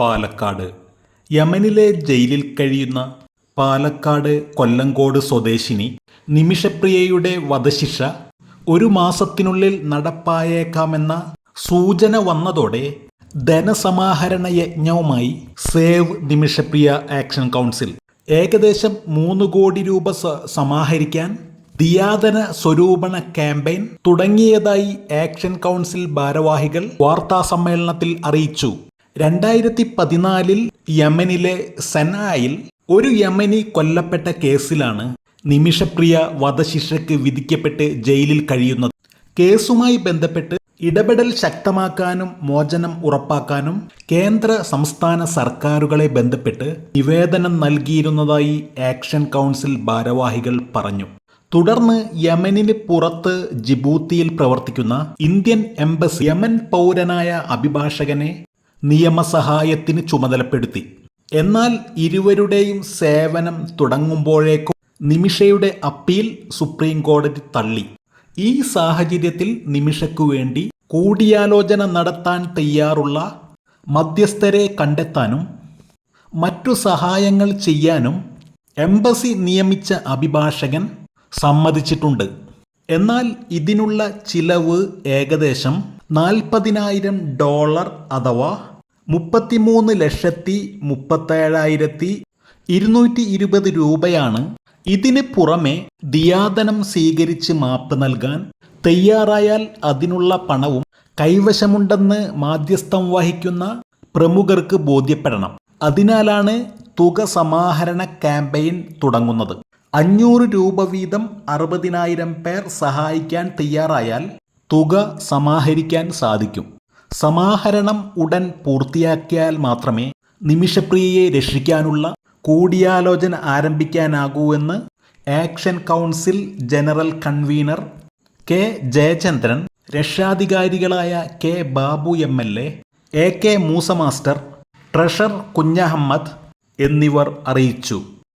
പാലക്കാട്. യമനിലെ ജയിലിൽ കഴിയുന്ന പാലക്കാട് കൊല്ലങ്കോട് സ്വദേശിനി നിമിഷപ്രിയയുടെ വധശിക്ഷ ഒരു മാസത്തിനുള്ളിൽ നടപ്പായേക്കാമെന്ന സൂചന വന്നതോടെ ധനസമാഹരണ യജ്ഞവുമായി സേവ് നിമിഷപ്രിയ ആക്ഷൻ കൗൺസിൽ. ഏകദേശം മൂന്ന് കോടി രൂപ സമാഹരിക്കാൻ ദിയാദന സ്വരൂപണ ക്യാമ്പയിൻ തുടങ്ങിയതായി ആക്ഷൻ കൗൺസിൽ ഭാരവാഹികൾ വാർത്താസമ്മേളനത്തിൽ അറിയിച്ചു. രണ്ടായിരത്തി പതിനാലിൽ യമനിലെ സെനായിൽ ഒരു യമനി കൊല്ലപ്പെട്ട കേസിലാണ് നിമിഷപ്രിയ വധശിക്ഷയ്ക്ക് വിധിക്കപ്പെട്ട് ജയിലിൽ കഴിയുന്നത്. കേസുമായി ബന്ധപ്പെട്ട് ഇടപെടൽ ശക്തമാക്കാനും മോചനം ഉറപ്പാക്കാനും കേന്ദ്ര സംസ്ഥാന സർക്കാരുകളെ ബന്ധപ്പെട്ട് നിവേദനം നൽകിയിരുന്നതായി ആക്ഷൻ കൗൺസിൽ ഭാരവാഹികൾ പറഞ്ഞു. തുടർന്ന് യമനിന് പുറത്ത് ജിബൂത്തിയിൽ പ്രവർത്തിക്കുന്ന ഇന്ത്യൻ എംബസി യമൻ പൗരനായ അഭിഭാഷകനെ നിയമസഹായത്തിന് ചുമതലപ്പെടുത്തി. എന്നാൽ ഇരുവരുടെയും സേവനം തുടങ്ങുമ്പോഴേക്കും നിമിഷയുടെ അപ്പീൽ സുപ്രീം കോടതി തള്ളി. ഈ സാഹചര്യത്തിൽ നിമിഷയ്ക്കു വേണ്ടി കൂടിയാലോചന നടത്താൻ തയ്യാറുള്ള മധ്യസ്ഥരെ കണ്ടെത്താനും മറ്റു സഹായങ്ങൾ ചെയ്യാനും എംബസി നിയമിച്ച അഭിഭാഷകൻ സമ്മതിച്ചിട്ടുണ്ട്. എന്നാൽ ഇതിനുള്ള ചിലവ് ഏകദേശം നാൽപ്പതിനായിരം ഡോളർ അഥവാ മുപ്പത്തിമൂന്ന് ലക്ഷത്തി മുപ്പത്തേഴായിരത്തി ഇരുന്നൂറ്റി ഇരുപത് രൂപയാണ് ഇതിന് പുറമെ ദിയാദനം സ്വീകരിച്ച് മാപ്പ് നൽകാൻ തയ്യാറായാൽ അതിനുള്ള പണവും കൈവശമുണ്ടെന്ന് മാധ്യസ്ഥം വഹിക്കുന്ന പ്രമുഖർക്ക് ബോധ്യപ്പെടണം. അതിനാലാണ് തുക സമാഹരണ ക്യാമ്പയിൻ തുടങ്ങുന്നത്. അഞ്ഞൂറ് രൂപ വീതം അറുപതിനായിരം പേർ സഹായിക്കാൻ തയ്യാറായാൽ തുക സമാഹരിക്കാൻ സാധിക്കും. സമാഹരണം ഉടൻ പൂർത്തിയാക്കിയാൽ മാത്രമേ നിമിഷപ്രിയയെ രക്ഷിക്കാനുള്ള കൂടിയാലോചന ആരംഭിക്കാനാകൂ എന്ന് action council general convener K Jayachandran രക്ഷാധികാരികളായ K Babu M L A A K Moosa master treasurer Kunhammad എന്നിവർ അറിയിച്ചു.